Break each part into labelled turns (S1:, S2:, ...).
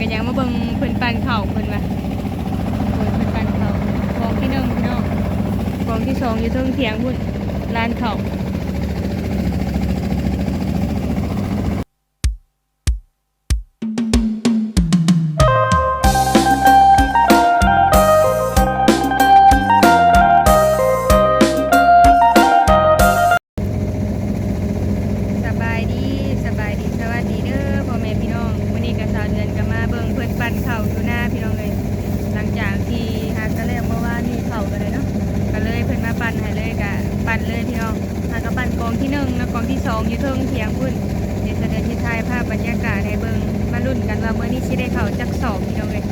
S1: ก็ยังมาเบิ่งเพิ่นปันเข่าเพิ่นว่าเพิ่นเพิ่นปันเข่ากองที่หนึ่งพี่น้องกองที่สองอยู่เทิงเถียงพุ่นลานเข่าสบายดีสบายดีสวัสดีเด้อ ปั่นเข่าอยู่หน้าพี่น้องเลย หลังจากที่หากระแลกเมื่อวานนี่เข่ากันเลยเนาะก็เลยเพิ่นมาปั่นให้เลยกะปั่นเลยพี่น้องหากระปั่นกองที่หนึ่งแล้วกองที่สองอยู่เทิงเถียงพุ่นเดี๋ยวจะเดินที่ทายภาพบรรยากาศให้เบิ่งมาลุ้นกันว่าเมื่อนี้สิได้เข่าจักสอบพี่น้องเลย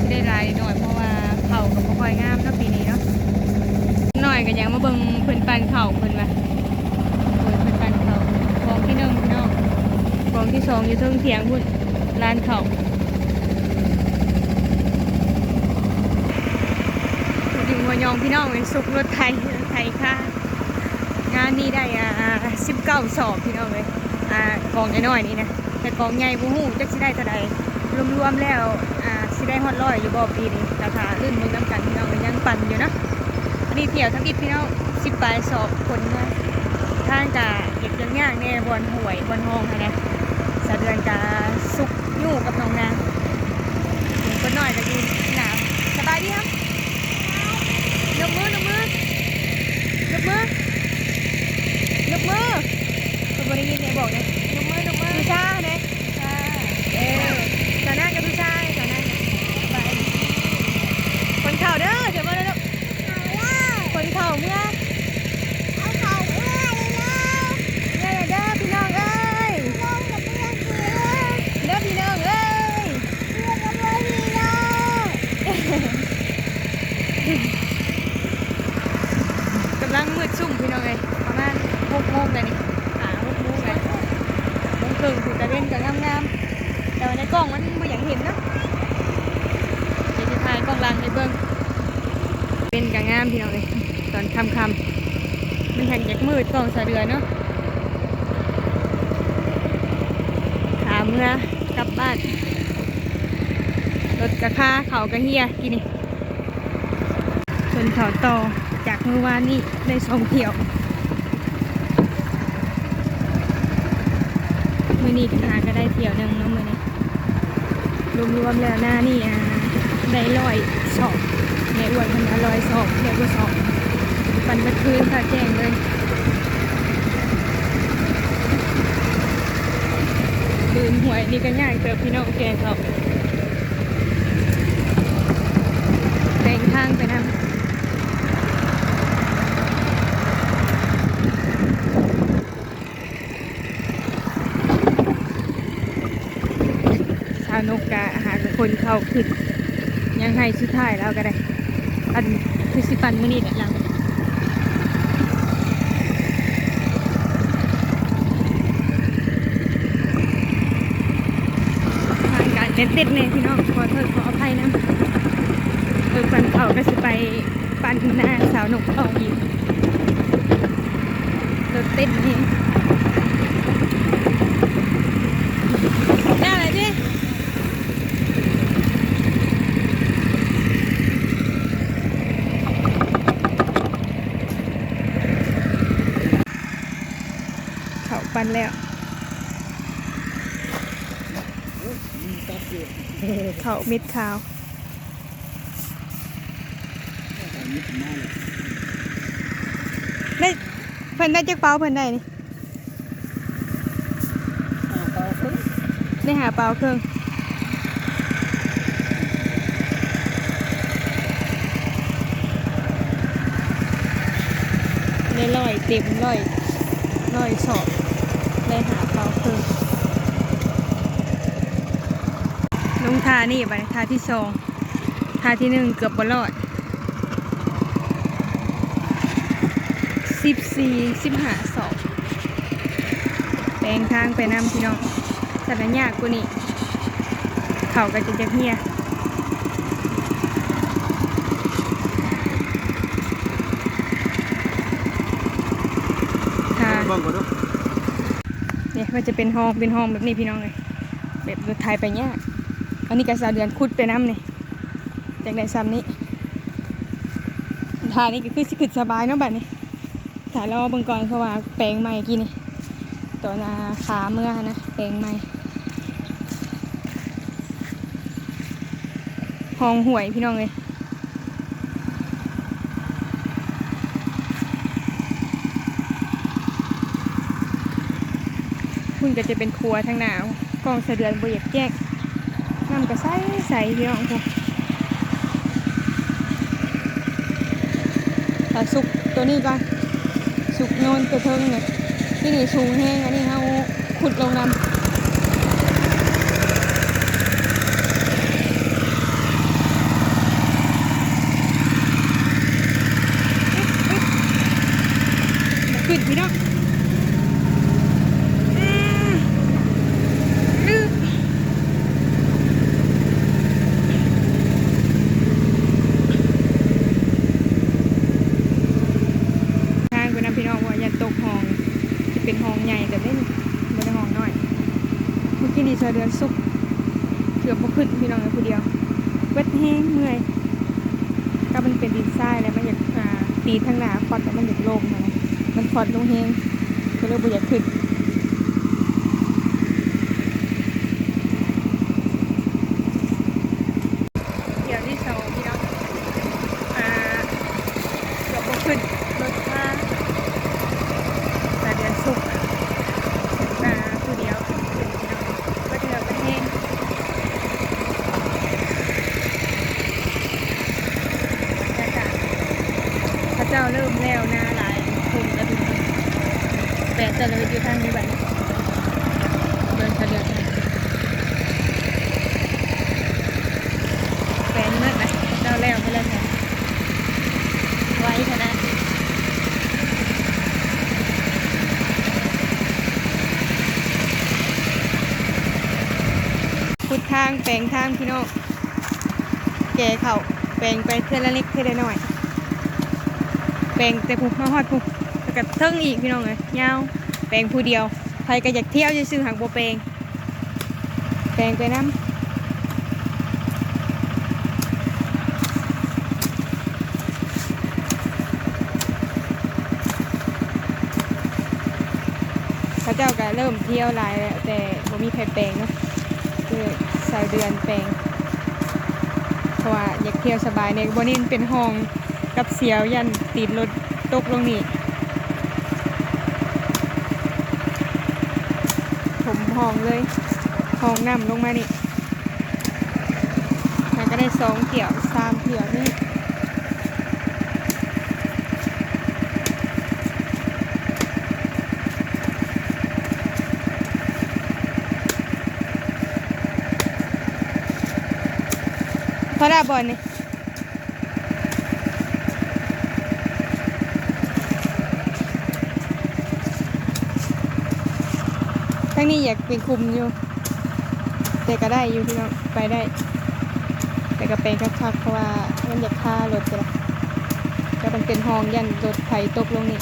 S1: สิได้ลายหน่อยเพราะว่าเข่าก็บ่ค่อยงามเนาะปีนี้เนาะหน่อยก็ยังมาเบิ่งเพิ่นปั่นเข่าเพิ่นว่าเปิดเป็นเขากองที่หนึ่งพี่น้องกองที่สองอยู่เทิงเถียงพุ่นลานเขาดิงหัว ยองพี่น้องเป็นสุกรถไทยรถไทยค่ะ งานนี้ได้อ่าสิบเก้าสอบพี่น้องเลยอ่ากองน้อยๆนี่นะแต่กองใหญ่บูฮู้จักสิได้เท่าใดรวมๆแล้วอ่าสิได้ฮอดร้อยอยู่บ่ปีนี้ราคาลื่นมือน้ำกันพี่น้องก็ยังปั่นอยู่นะอันนี้เที่ยวทั้งอิดพี่น้องสิบปลายสอบคนนะทางกาเก็บยังยากแน่บอลหวยบอลห้องค่ะนะสะเดือนกาซุกยู่กับน้องนางเห็นคนหน่อยก็ยืนหนาวสบายดีครับ ยกมือยกมือยกมือยกมือคุณบริยินไหนบอกเนี่ยยกมือยกมือดีจ้าเนี่ยชาเออสาหน้ากับดูชาสาหน้าสบายดีคนเข่าเด้อเดี๋ยวมาเด้อคนเข่าเมื่อ เด้อเด้อพี่น้องเอ้ยเด้อพี่น้องเอ้ยกำลังมืดซุ่มพี่น้องเอ้ยประมาณหกโมงเลยนี่หาหกโมงเลย โมงครึ่งถูกตะเวนกับงามๆแต่ว่าในกล้องมันไม่อยากเห็นนะเดี๋ยวจะถ่ายกล้องลังให้เบิ่งเป็นกับงามพี่น้องเอ้ยตอนค่ำมันแห่งอยากมืดกล้องสะเดือนเนาะขาเมื่อกลับบ้านรถกระค่าเขากระเฮียกินนี่จนเขาต่อจากเมื่อวานนี้ได้สองเที่ยว มือนี้หาก็ได้เที่ยวหนึ่งเนาะมื่อนี้รวมๆแล้วหน้านี่อะได้ลอยสอบในอ้วนมันอลอยสอบเที่ยวก็สอบปันเมื่อคืนค่ะแจ้งเลยคืนหวยนี่ก็ง่ายเติบพี่น้องแกเขาแต่งทางไปนำชาวนกกะหาคน เข้าขึ้น ยังให้สุดท้ายแล้วก็ได้อันคือสิปันมือนี่เนี่ยหลังทางการเต้นเต้นเนี่ยพี่น้องขอโทษขออภัยนะเออปันเขาก็จะไปปันหน้าสาวหนุ่มทองอีกรถเต้นนี่ได้อะไรดิเขาปัน แล้วเขาม็ดขาวได้เพิ่นได้จักเป้าเพิ่นได้นี่ได้หาเป้าเครื่องได้ร้อยเต็มร้อยร้อยสอบ ได้หาเป้าคือลงทานี่ไปทาที่สองทาที่หนึ่งเกือบบรอดสิบสี่สิบห้าสองแปลงทางไปน้ำพี่น้องสัตว์ยากกูนี่เขาก็จะจะเฮีย
S2: เบิ่งก่อนเด้
S1: เนี่ยมันจะเป็นห้องเป็นห้องแบบนี้พี่น้องเลยแบบรถไทยไปยากอันนี้ก็สาเดือนคุดไปน้ำนี่จากในซ้ำนี้ทานี่ก็คือสิขึ้นสบายเนาะบัดนี้ถ่ายรอบิ่งก่อนเพราว่าแปลงใหม่กี่นี่ตัวนาขาเมื่อนะแปลงใหม่ห้องหวยพี่น้องเลย ก็จะเป็นครัวทางหนาวกองสะเดือนบอยากแยกน้ำก็ใสใสพี่น้องพวกแต่สุกตัวนี้ก่อนสุกโนนตัวเทิงเนี่ยที่นี่สูงแห้งอันนี้เขาขุดลงน้ำขึ้นพี่น้องอืมอึ๊บ ทางคุณน้ำพี่น้องว่าอย่าตกห้องจะ เป็นห้องใหญ่แต่ไม่ไม่ได้ห้องน้อยเมื่อกี้นี่เธอเดือนสุกเกือบบ่ขึ้นพี่น้องเลยผู้เดียวเวทแห้งเมื่อยก็มันเป็นดินทรายแล้วมันอยากอ่าตีทั้งหนาคอดแล้วมันอยากลงนะมันคอดลงแห้งก็เลยบ่อยากขึ้นเดี๋ยวที่สองพี่น้องอ่าเกือบบ่ขึ้นรถค่าแต่เดือนสุกร์มาผู้เดียวขึ้นพี่น้องก็เถื่อประเทศบรรยากาศพระเจ้าเริ่มแล้วหน้าหลายคุมกระดุมแปดจะเลยอยู่ทางนี้บัดนี้เดินกระเดือนแปดเมื่อไหร่เจ้าแล้วไปแล้วไงไว้ขนาด ขุดทาง แปลงทางพี่น้องแกเขาแปลงไปเท่าละเล็กเท่าละน้อย แปลงแต่ผูกมาฮอดผูกแล้วก็เทิงอีกพี่น้องเลยยาวแปลงผู้เดียวใครก็อยากเที่ยวจะซื้อหางโบแปลงแปลงไปน้ำพระเจ้าก็เริ่มเที่ยวหลายแล้วแต่บ่มีใครแปลงเนาะายเดือนแปลงเพราะว่าอยากเที่ยวสบายในบนนี้เป็นห้องกับเสียวยันติดรถตกลงนี่ผมห้องเลยห้องน้ำลงมานี่มันก็ได้สองเกี่ยวสามเกี่ยวนี่ พอได้บอลนี่ทั้งนี้อยากเป็นคุมอยู่ แต่ก็ได้อยู่ที่น้องไปได้ แต่ก็เป็นคักๆเพราะว่ามันอยากค่ารถจ้ะก็มันเป็นห้องยันรถไถตกลงนี่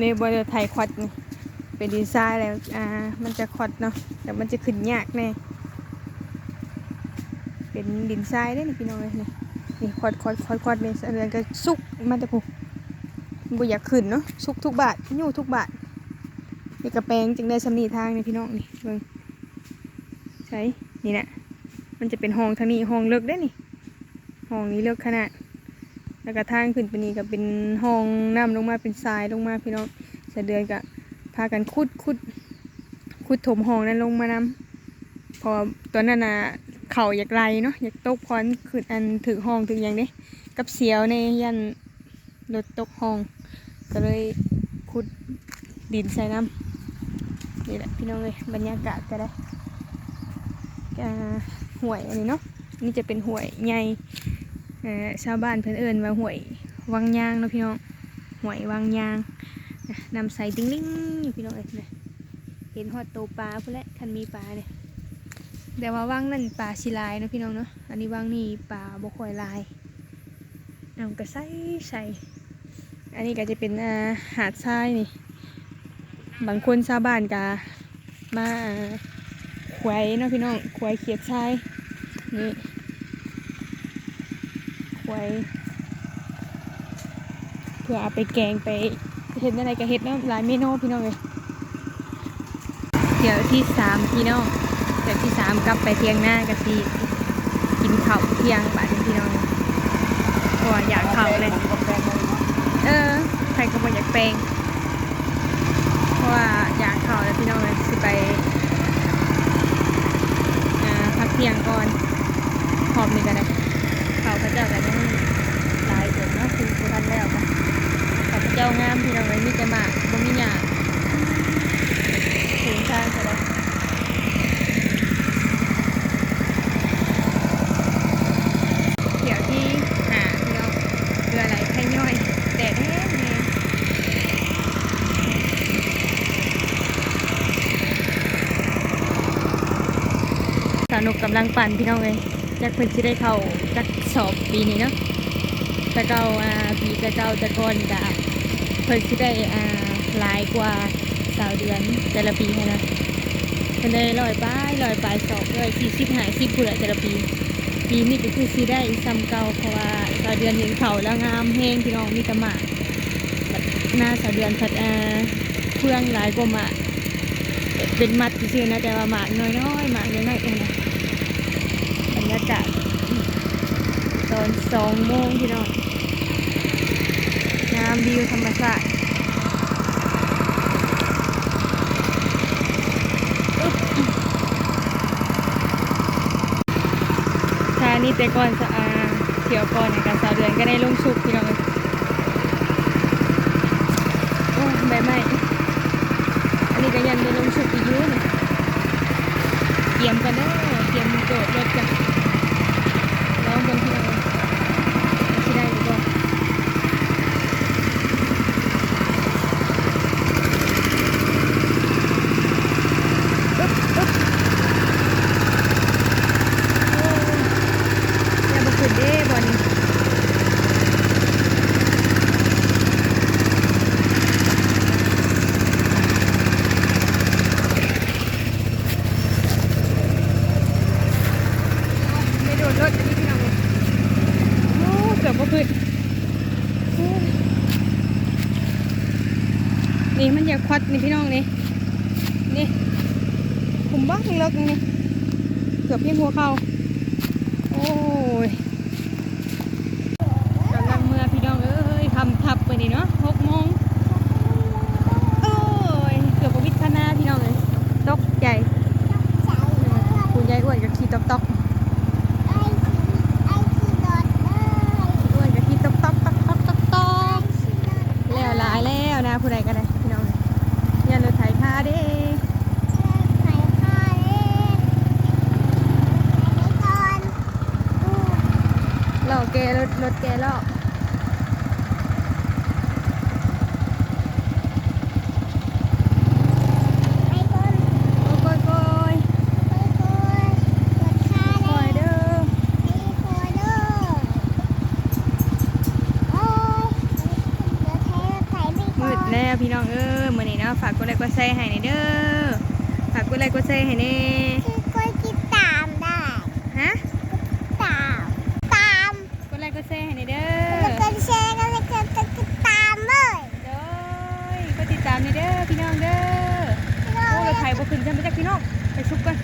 S1: นี่บริไทยควัดนี่ เป็นดีไซน์แล้วอ่ามันจะคดเนาะแต่มันจะขึ้นยากแน่เป็นดินทรายได้นี่พี่น้องเลยนี่นี่ควัดคดควัดควัดนี่เรือนก็สุกมันจะผูกบ่อยากขึ้นเนาะสุกทุกบาทยู่ทุกบาทนี่กระแปงจึงได้สำนีทางนี่พี่น้องนี่เบิ่งใช่นี่แหละมันจะเป็นห้องทางนี้ห้องเลิกได้นี่ห้องนี้เลิกขนาดแล้วก็ทางขึ้นไปนี่ก็เป็นห้องน้ำลงมาเป็นทรายลงมาพี่น้องสะเดือนก็ พากันขุดขุดขุดถมห้องนั้นลงมานำพอตอนนั้นน่ะเข่าอยากไรเนาะอยากตกพรขึ้นอันถึงห้องถึงอย่างนี้กับเสียวในยันรถตกห้อง ก็เลยขุดดินใส่น้ำนี่แหละพี่น้องเลยบรรยากาศก็ได้อ่าห่วยอันนี้เนาะนี่จะเป็นห่วยใหญ่ชาวบ้านเพื่อนเอิญว่าห่วยวังยางเนาะพี่น้องห่วยวังยาง นำใส่ติ้งลิงอยู่พี่น้องเอ้ยนะเห็นหอดโตปลาเพื่อแหละคันมีปลาเนี่ยแต่ว่าวังนั่นปลาชิลายนะพี่น้องเนาะอันนี้วังนี่ปลาบกคอยลายนำก็ใส่ใส่อันนี้ก็จะเป็นอ่าหาดทรายนี่ บางคนชาวบ้านกามาขวายเนาะพี่น้องขวายเขียดชายนี่ขวายเพื่อเอาไปแกงไป เห็ดอะไรก็เห็ดเนาะหลายเมนูพี่น้องเลยเดี๋ยวที่สามพี่น้องเดี๋ยวที่สามกลับไปเทียงหน้ากะทิกินข้าวเที่ยงบานพี่น้องเพราะอยากเข้าเลยเออใครก็บอกอยากแปลงเพราะว่าอยากเข้าแล้วพี่น้องเลยสิไปพักเที่ยงก่อนพร้อมนี่กันเลยเขาพระเจ้ากันยังหลายเกินเนาะคือผู้ทันแล้วกันเขาพระ จ้างามพี่น้องเลยมีแต่หมากบ่มีหยาถึงทางจะได้เดี๋ยวที่หาพี่น้องเรืออะไรไข่ย่อยแต่แท้สนุกกำลังปั่นพี่น้องเลยอยากเพิ่นสิได้เข้าจักสอบปีนี้เนาะแต่เก่าอ่าปีแต่เก่าแต่ก่อนกะเพิ่นสิได้อ่าหลายกว่าสาวเดือนแต่ละปีหั้นนะเพิ่นได้ร้อยปลายร้อยปลายสอบร้อยสี่สิบห้าสิบพุ่นละแต่ละปี ปีนี้ก็คือสิได้ซ้ำเก่าเพราะว่าสาวเดือนเห็นเขาแล้วงามแฮงพี่น้องมีต่หมากแบบหน้าสาวเดือนพัดอ่าเครื่องหลายกว่าหมากเป็นมัดซื่อนะแต่ว่าหมากน้อยๆหมากน้อยๆเองนะบรรยากาศตอนสองโมงพี่น้องามวิวธรรมชาติอึ๊บถ้านี่แต่ก่อนสะอาเที่ยวก่อนในการสาวเดือนก็ได้ลงชุกพี่น้องโอ้ใบไม้อันนี้ก็ยันไปลงชุดอีกเยอะเลยเตรียมกันเด้อเตรียมโจทย์รถกันลองบนที่เราที่ได้หรือเปล่าอึ๊บอึ๊บโอ้ยอย่าบอกขึ้นเด้บอลนี้ ไม่โดนรถอันนี้พี่น้องเลยโอ้เกือบก็ขึ้นโอ้ นี่มันอดนี่พี่น้องนี่นี่ผมบ้างเลิกนี่เกือบพียงหัวเข่าโอ้ยกำลังเมื่อพี่น้องเอ้ยทำทับไปนี่เนาะหกโมงโอ้ยเกือบวิทย์คณะพี่น้องเลยตกใจคุณยายอ้วนกับขี่ตอกตอกด้วยกะทิตอกตอกตอกตอกตอกตอกแล้วหลายแล้วนะผู้ใดก็ได้พี่น้องอย่าลืมถ่ายค่าเด้หล่อแกรถรถ แกหล่อโอ้ยโกยโกยโกยเด้อมืดแล้วพี่น้องเออมื้อนี้เนาะฝากกดไลค์กดแชร์ให้หน่อยเด้อฝากกดไลค์กดแชร์ให้แน่ฮะกดไลค์กดแชร์ให้หน่อยเด้อเด้อกด ตามหน่เด้อพี่น้องเด้อโอ้รถไถบ่ขึ้นจังไปจักพี่น้องไปชุบกัน